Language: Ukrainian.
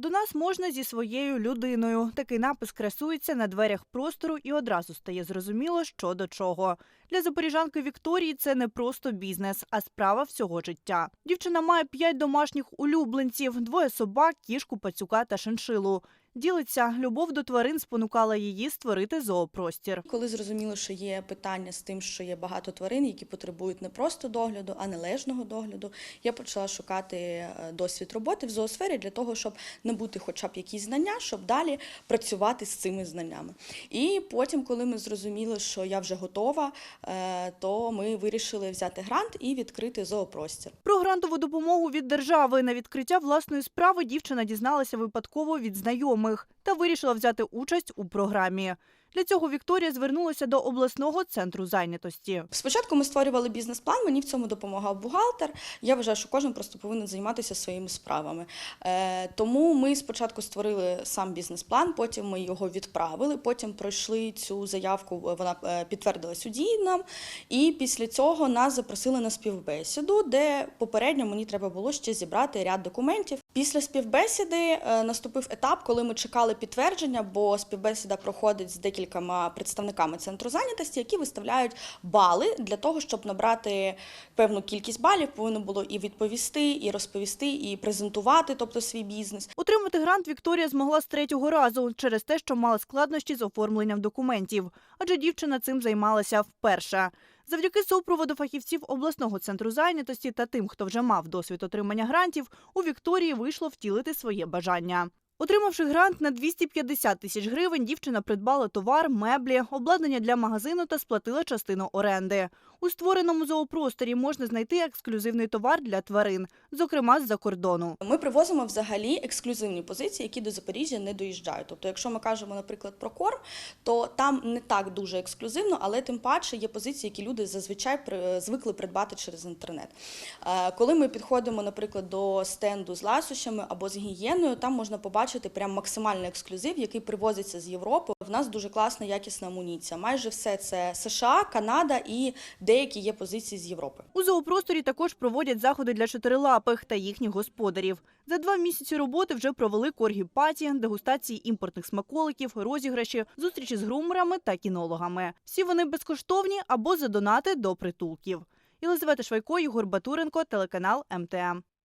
До нас можна зі своєю людиною. Такий напис красується на дверях простору і одразу стає зрозуміло, що до чого. Для запоріжанки Вікторії це не просто бізнес, а справа всього життя. Дівчина має п'ять домашніх улюбленців: двоє собак, кішку, пацюка та шиншилу. Ділиться, любов до тварин спонукала її створити зоопростір. Коли зрозуміло, що є питання з тим, що є багато тварин, які потребують не просто догляду, а належного догляду, я почала шукати е, досвід роботи в зоосфері для того, щоб набути хоча б якісь знання, щоб далі працювати з цими знаннями. І потім, коли ми зрозуміли, що я вже готова, е, то ми вирішили взяти грант і відкрити зоопростір. Про грантову допомогу від держави на відкриття власної справи дівчина дізналася випадково від знайомих та вирішила взяти участь у програмі. Для цього Вікторія звернулася до обласного центру зайнятості. Спочатку ми створювали бізнес-план, мені в цьому допомагав бухгалтер. Я вважаю, що кожен просто повинен займатися своїми справами. Е, тому ми спочатку створили сам бізнес-план, потім ми його відправили, потім пройшли цю заявку, вона е, підтвердилась у дії нам. І після цього нас запросили на співбесіду, де попередньо мені треба було ще зібрати ряд документів. Після співбесіди е, наступив етап, коли ми чекали підтвердження, бо співбесіда проходить з декількома представниками центру зайнятості, які виставляють бали для того, щоб набрати певну кількість балів, повинно було і відповісти, і розповісти, і презентувати, тобто свій бізнес. Отримати грант Вікторія змогла з третього разу через те, що мала складнощі з оформленням документів, адже дівчина цим займалася вперше. Завдяки супроводу фахівців обласного центру зайнятості та тим, хто вже мав досвід отримання грантів, у Вікторії вийшло втілити своє бажання. Отримавши грант на 250 тисяч гривень, дівчина придбала товар, меблі, обладнання для магазину та сплатила частину оренди. У створеному зоопросторі можна знайти ексклюзивний товар для тварин, зокрема з-за кордону. Ми привозимо взагалі ексклюзивні позиції, які до Запоріжжя не доїжджають. Тобто, якщо ми кажемо, наприклад, про корм, то там не так дуже ексклюзивно, але тим паче є позиції, які люди зазвичай звикли придбати через інтернет. Е, Коли ми підходимо, наприклад, до стенду з ласощами або з гігієною, там можна побачити прям максимальний ексклюзив, який привозиться з Європи. В нас дуже класна якісна амуніція. Майже все це США, Канада і деякі є позиції з Європи. У зоопросторі також проводять заходи для чотирилапих та їхніх господарів. За два місяці роботи вже провели коргі-паті, дегустації імпортних смаколиків, розіграші, зустрічі з грумерами та кінологами. Всі вони безкоштовні або за донати до притулків. Єлизавета Швайко, Єгор Батуренко, телеканал МТМ.